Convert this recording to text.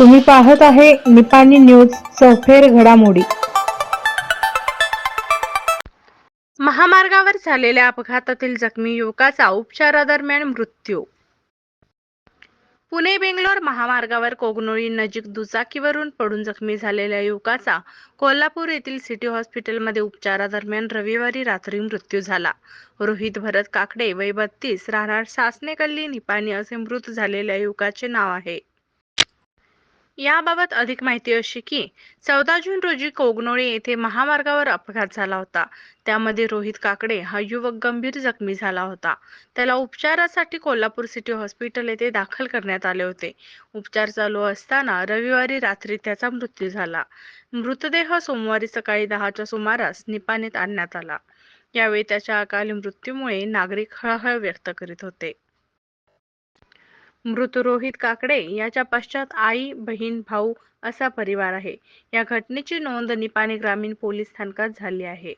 तुम्ही पाहत आहे निपाणी न्यूज चौफेर घडामोडी. महामार्गावर झालेल्या अपघातातील जखमी युवकाचा उपचारादरम्यान मृत्यू. पुणे बेंगलोर महामार्गावर कोगनोळी नजीक दुचाकीवरून पडून जखमी झालेल्या युवकाचा कोल्हापूर येथील सिटी हॉस्पिटलमध्ये उपचारादरम्यान रविवारी रात्री मृत्यू झाला. रोहित भरत काकडे वय बत्तीस राहणार सासने कल्ली निपाणी असे मृत झालेल्या युवकाचे नाव आहे. याबाबत अधिक माहिती अशी की चौदा जून रोजी कोगनोळी येथे महामार्गावर अपघात झाला होता. त्यामध्ये रोहित काकडे हा युवक गंभीर जखमी झाला होता. त्याला उपचारासाठी कोल्हापूर सिटी हॉस्पिटल येथे दाखल करण्यात आले होते. उपचार चालू असताना रविवारी रात्री त्याचा मृत्यू झाला. मृतदेह सोमवारी सकाळी दहाच्या सुमारास निपाणीत आणण्यात आला. यावेळी त्याच्या अकाली मृत्यूमुळे नागरिक हळहळ व्यक्त करीत होते. मृत रोहित काकडे याच्या पश्चात आई बहीण भाऊ असा परिवार आहे. या घटनेची नोंद निपाणी ग्रामीण पोलीस स्थानकात झाली आहे.